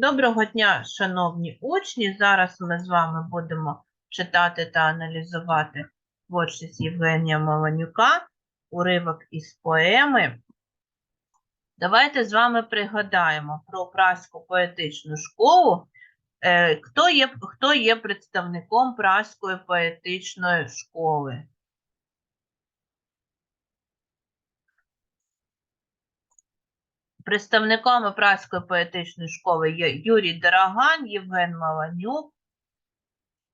Доброго дня, шановні учні. Зараз ми з вами будемо читати та аналізувати творчість Євгенія Маланюка, уривок із поеми. Давайте з вами пригадаємо про Празьку поетичну школу. Е, Хто є, хто є представником Празької поетичної школи? Представниками Празької поетичної школи є Юрій Дороган, Євген Маланюк,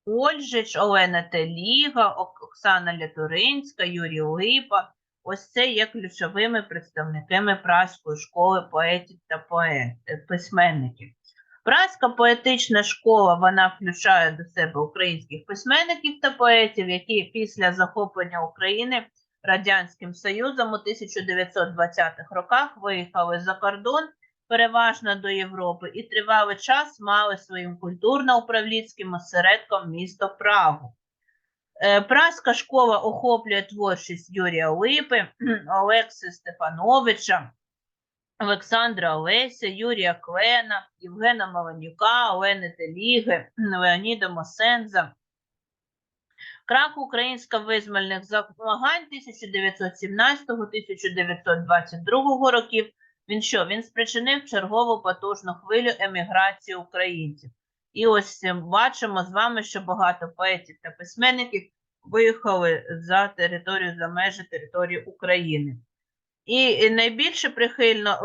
Ольжич, Олена Теліга, Оксана Лятуринська, Юрій Липа. Ось це є ключовими представниками Празької школи поетів та поет, е, письменників. Празька поетична школа вона включає до себе українських письменників та поетів, які після захоплення України Радянським Союзом у 1920-х роках виїхали за кордон, переважно до Європи, і тривалий час мали своїм культурно-управлінським осередком місто Прагу. Е, Празька школа охоплює творчість Юрія Липи, Олекси Стефановича, Олександра Олеся, Юрія Клена, Євгена Маланюка, Олени Теліги, Леоніда Мосенза. Крах українсько-визвольних змагань 1917-1922 років. Він що? Він спричинив чергову потужну хвилю еміграції українців. І ось бачимо з вами, що багато поетів та письменників виїхали за територію, за межі території України. І найбільше прихильно е,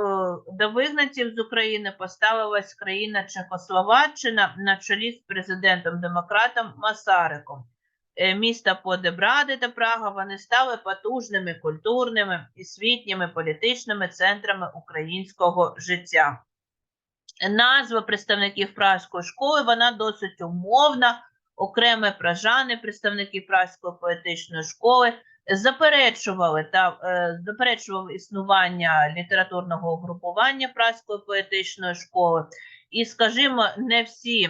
до вигнанців з України поставилась країна Чехословаччина на чолі з президентом-демократом Масариком. Е, Міста Подебради та Прага вони стали потужними культурними і світніми політичними центрами українського життя. Назва представників Празької школи вона досить умовна. Окремі пражани, представники Празької поетичної школи, заперечували та е, заперечували існування літературного угрупування Празької поетичної школи. І, скажімо, не всі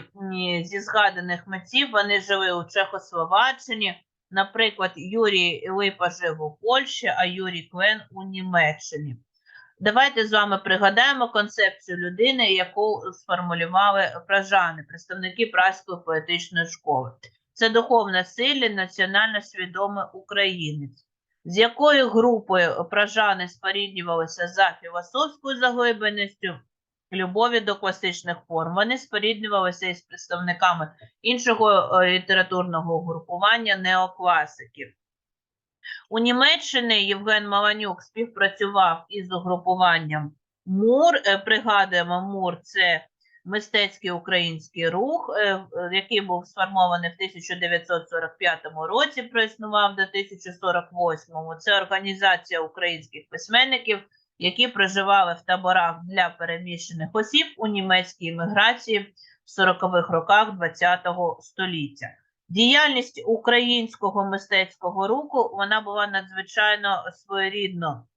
зі згаданих митців вони жили у Чехословаччині. Наприклад, Юрій Липа жив у Польщі, а Юрій Клен у Німеччині. Давайте з вами пригадаємо концепцію людини, яку сформулювали пражани, представники Празької поетичної школи. Це духовно сильний, національно свідомий українець, з якою групою пражани споріднювалися за філософською заглибленістю, любові до класичних форм. Вони споріднювалися із представниками іншого е, літературного угрупування неокласиків. У Німеччині Євген Маланюк співпрацював із угрупуванням МУР. Е, Пригадуємо, МУР це мистецький український рух, е, який був сформований в 1945 році, проіснував до 1948. Це організація українських письменників, які проживали в таборах для переміщених осіб у німецькій еміграції в 40-х роках ХХ століття. Діяльність українського мистецького руху вона була надзвичайно своєрідно.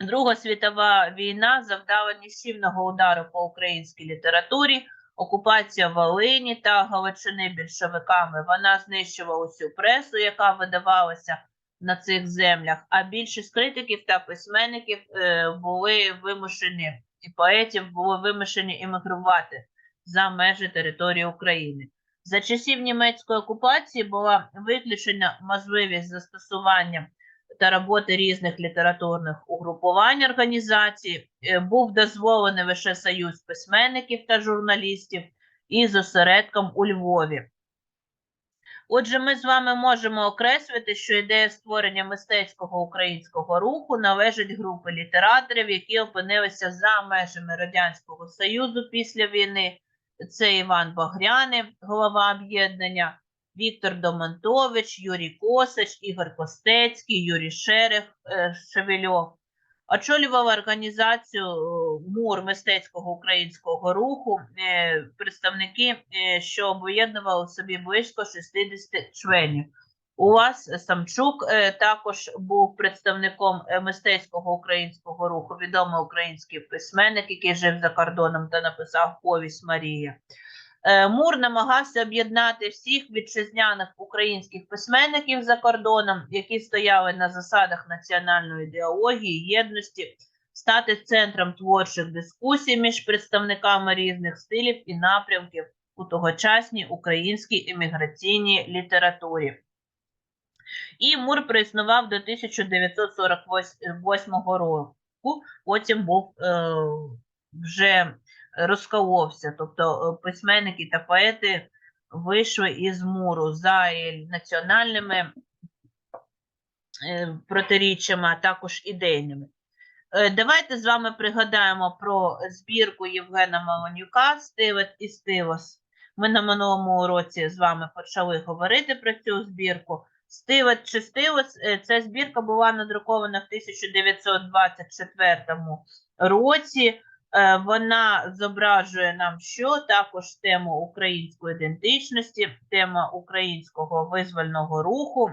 Друга світова війна завдала нищівного удару по українській літературі, окупація Волині та Галичини більшовиками. Вона знищувала усю пресу, яка видавалася на цих землях. А більшість критиків та письменників е, були вимушені і поетів були вимушені емігрувати за межі території України. За часів німецької окупації була виключена можливість застосування та роботи різних літературних угрупувань організацій. Е, Був дозволений лише союз письменників та журналістів із осередком у Львові. Отже, ми з вами можемо окреслити, що ідея створення мистецького українського руху належить групи літераторів, які опинилися за межами Радянського Союзу після війни. Це Іван Багряний, голова об'єднання, Віктор Домонтович, Юрій Косач, Ігор Костецький, Юрій Шерех, е, Шевельов. Очолювала організацію е, МУР мистецького українського руху е, представники, е, що об'єднували в собі близько 60 членів. У вас Самчук також був представником мистецького українського руху, відомий український письменник, який жив за кордоном та написав повість Марія. Е, Мур намагався об'єднати всіх вітчизняних українських письменників за кордоном, які стояли на засадах національної ідеології, єдності, стати центром творчих дискусій між представниками різних стилів і напрямків у тогочасній українській еміграційній літературі. І Мур проіснував до 1948 року, потім був е, вже розколовся, тобто е, письменники та поети вийшли із Муру за національними е, протиріччями, а також ідейними. Е, Давайте з вами пригадаємо про збірку Євгена Малонюка «Стивет і Стивос». Ми на минулому уроці з вами почали говорити про цю збірку. Стивет чи Стивос ця збірка була надрукована в 1924 році. Е, Вона зображує нам що також тему української ідентичності, тема українського визвольного руху.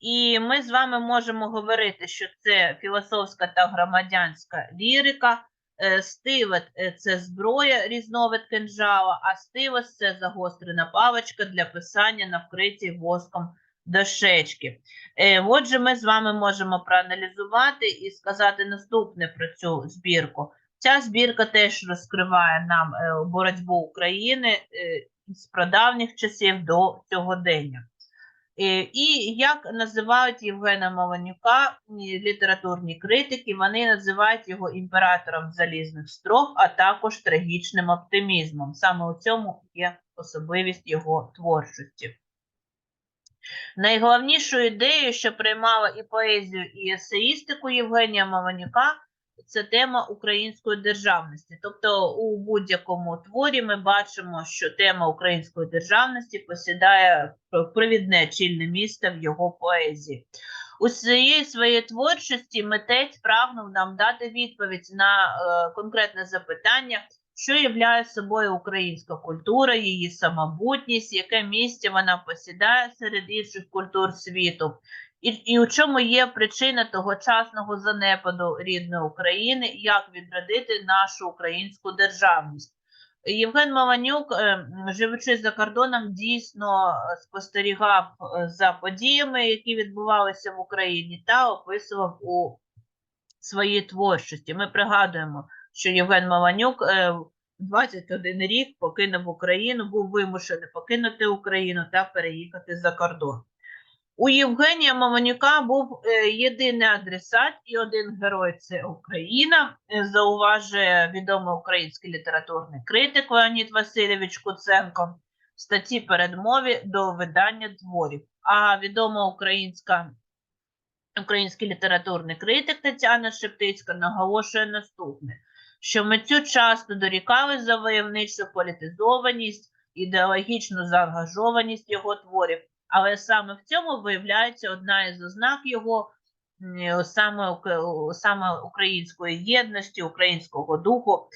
І ми з вами можемо говорити, що це філософська та громадянська лірика. Е, Стивет е, це зброя, різновид кинжала, а стивос це загострена паличка для писання на вкритій воском дощечки. Е, Отже, ми з вами можемо проаналізувати і сказати наступне про цю збірку. Ця збірка теж розкриває нам е, боротьбу України е, з прадавніх часів до сьогодення. І як називають Євгена Маланюка літературні критики, вони називають його імператором залізних строк, а також трагічним оптимізмом. Саме у цьому є особливість його творчості. Найголовнішою ідеєю, що приймала і поезію, і есеїстику Євгенія Маланюка, це тема української державності. Тобто у будь-якому творі ми бачимо, що тема української державності посідає провідне чільне місце в його поезії. У своїй своїй творчості митець прагнув нам дати відповідь на е, конкретне запитання, що являє собою українська культура, її самобутність, яке місце вона посідає серед інших культур світу, і, і у чому є причина тогочасного занепаду рідної України, як відродити нашу українську державність. Євген Маванюк, е, живучи за кордоном, дійсно е, спостерігав е, за подіями, які відбувалися в Україні, та описував у своїй творчості. Ми пригадуємо, що Євген Маванюк е, 21 рік покинув Україну, був вимушений покинути Україну та переїхати за кордон. У Євгенія Мамонюка був е, єдиний адресат і один герой це Україна, е, зауважує відомий український літературний критик Леонід Васильович Куценко в статті передмові до видання творів. А відома українська український літературний критик Тетяна Шептицька наголошує наступне, що митцю часто дорікали за войовничу політизованість, ідеологічну заангажованість його творів, але саме в цьому виявляється одна із ознак його саме, саме української єдності, українського духу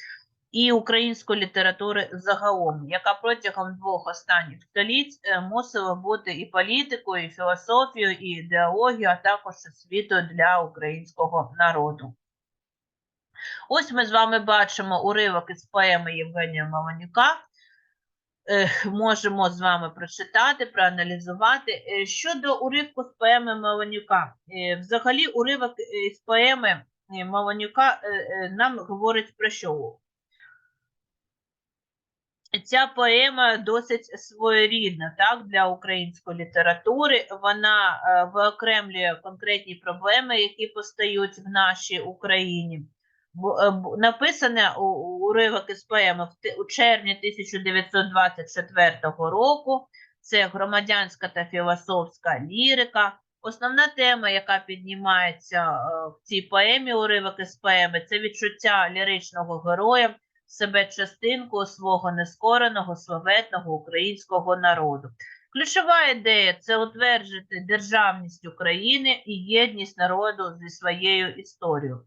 і української літератури загалом, яка протягом двох останніх століть е, мусила бути і політикою, і філософією, і ідеологією, а також освітою для українського народу. Ось ми з вами бачимо уривок із поеми Євгенія Мамонюка. Е, Можемо з вами прочитати, проаналізувати. Е, Щодо уривку з поеми Меланюка, е, взагалі уривок е, з поеми Меланюка е, нам говорить про що? Ця поема досить своєрідна так, для української літератури. Вона виокремлює конкретні проблеми, які постають в нашій Україні. Е, Написане у- уривок із поеми в у червні 1924 року. Це громадянська та філософська лірика. Основна тема, яка піднімається е, в цій поемі, уривок із поеми, це відчуття ліричного героя, себе частинку свого нескореного славетного українського народу. Ключова ідея це утверджити державність України і єдність народу зі своєю історією.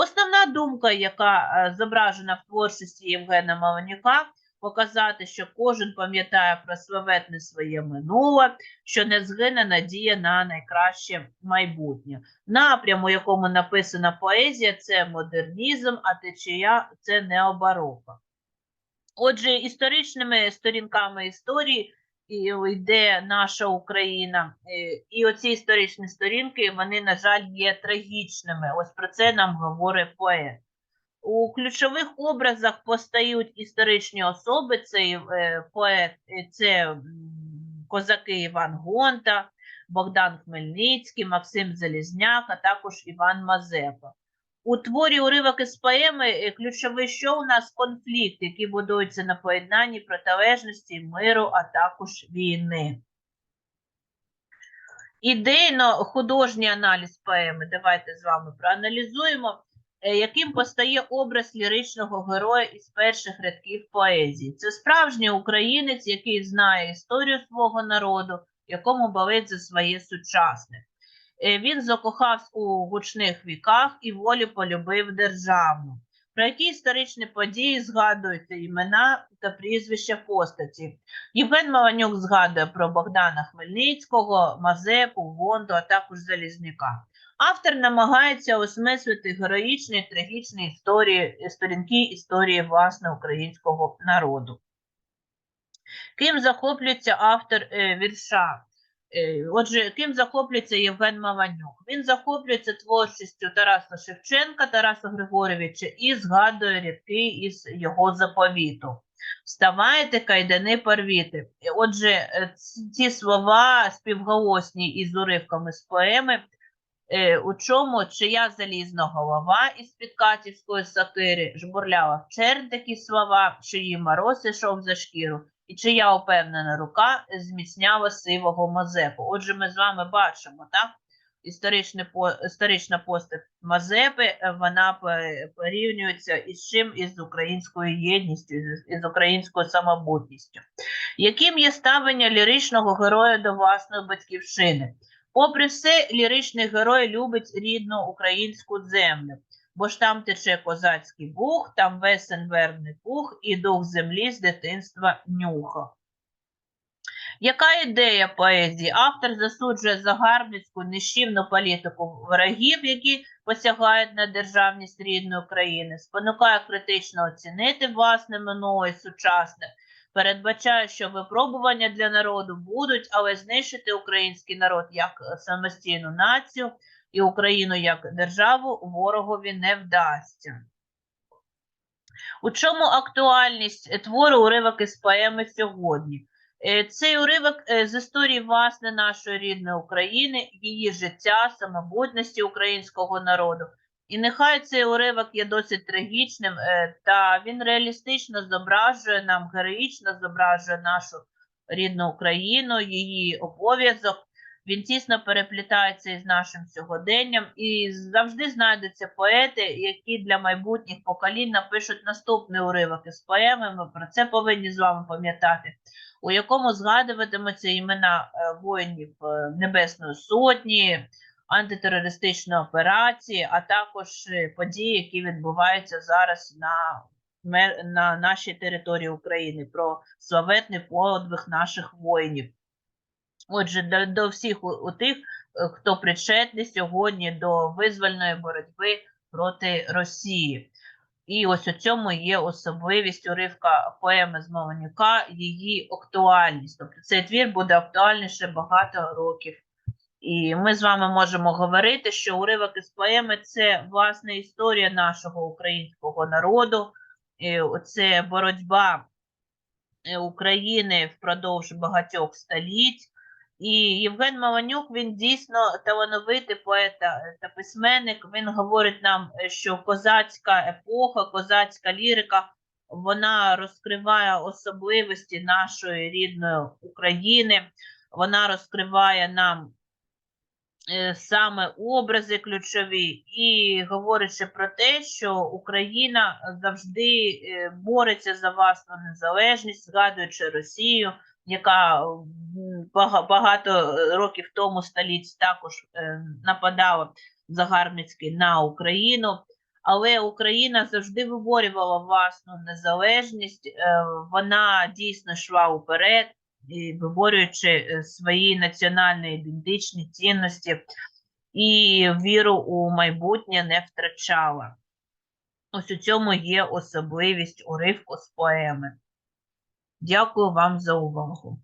Основна думка, яка е, зображена в творчості Євгена Маланюка, показати, що кожен пам'ятає про славетне своє минуле, що не згине надія на найкраще майбутнє. Напрям, у якому написана поезія, це модернізм, а течія це необарока. Отже, історичними сторінками історії йде наша Україна. Е, І оці історичні сторінки, вони, на жаль, є трагічними. Ось про це нам говорить поет. У ключових образах постають історичні особи, це е, поет, е, це козаки Іван Гонта, Богдан Хмельницький, Максим Залізняк, а також Іван Мазепа. У творі уривок із поеми е, ключовий що у нас конфлікт, який будується на поєднанні протилежності, миру, а також війни. Ідейно художній аналіз поеми. Давайте з вами проаналізуємо, е, яким постає образ ліричного героя із перших рядків поезії. Це справжній українець, який знає історію свого народу, якому болить за своє сучасне. Е, Він закохався у гучних віках і волі полюбив державну. Про які історичні події згадуються імена та прізвища постаті. Євген Маланюк згадує про Богдана Хмельницького, Мазепу, Вонду, а також Залізняка. Автор намагається осмислити героїчні трагічні історії, сторінки історії власне українського народу. Ким захоплюється автор е, вірша? Е, Отже, ким захоплюється Євген Маванюк? Він захоплюється творчістю Тараса Шевченка, Тараса Григоровича і згадує рядки із його заповіту. Вставайте, кайдани порвіти. Е, Отже, е, ці слова співголосні із уривками з поеми. У чому чия залізна голова із підкатівської сатири жбурляла в такі слова, чиї мороз ішов за шкіру, і чия упевнена рука зміцняла сивого Мазепу. Отже, ми з вами бачимо, так? Історична постать Мазепи, е, вона порівнюється із чим? Із українською єдністю, із українською самобутністю. Яким є ставлення ліричного героя до власної батьківщини? Попри все, ліричний герой любить рідну українську землю, бо ж там тече козацький бух, там весен вербний пух і дух землі з дитинства нюхав. Яка ідея поезії? Автор засуджує загарбницьку нищівну політику ворогів, які посягають на державність рідної країни, спонукає критично оцінити власне минуле і сучасне, передбачає, що випробування для народу будуть, але знищити український народ як самостійну націю і Україну як державу ворогові не вдасться. У чому актуальність е, твору уривок із поеми сьогодні? Е, Цей уривок е, з історії власне нашої рідної України, її життя, самобутності українського народу. І нехай цей уривок є досить трагічним, та він реалістично зображує нам, героїчно зображує нашу рідну Україну, її обов'язок. Він тісно переплітається із нашим сьогоденням, і завжди знайдуться поети, які для майбутніх поколінь напишуть наступний уривок із поеми. Ми про це повинні з вами пам'ятати, у якому згадуватимуться імена е, воїнів е, Небесної Сотні, антитерористичної операції, а також е, події, які відбуваються зараз на, на нашій території України, про славетний подвиг наших воїнів. Отже, до, до всіх у, у тих, е, хто причетний сьогодні до визвольної боротьби проти Росії. І ось у цьому є особливість уривка поеми з Мовнюка, її актуальність. Тобто цей твір буде актуальніше багато років. І ми з вами можемо говорити, що уривок із поеми це власне історія нашого українського народу, і це боротьба е, України впродовж багатьох століть. І Євген Маланюк, він дійсно талановитий поет та, письменник. Він говорить нам, е, що козацька епоха, козацька лірика, вона розкриває особливості нашої рідної України. Вона розкриває нам е, саме образи ключові, і говорячи про те, що Україна завжди е, бореться за власну незалежність, згадуючи Росію, яка багато років тому століть також е, нападала загарбницьки на Україну. Але Україна завжди виборювала власну незалежність, е, вона дійсно йшла уперед, виборюючи е, свої національні ідентичні цінності і віру у майбутнє не втрачала. Ось у цьому є особливість уривку з поеми. Дякую вам за увагу.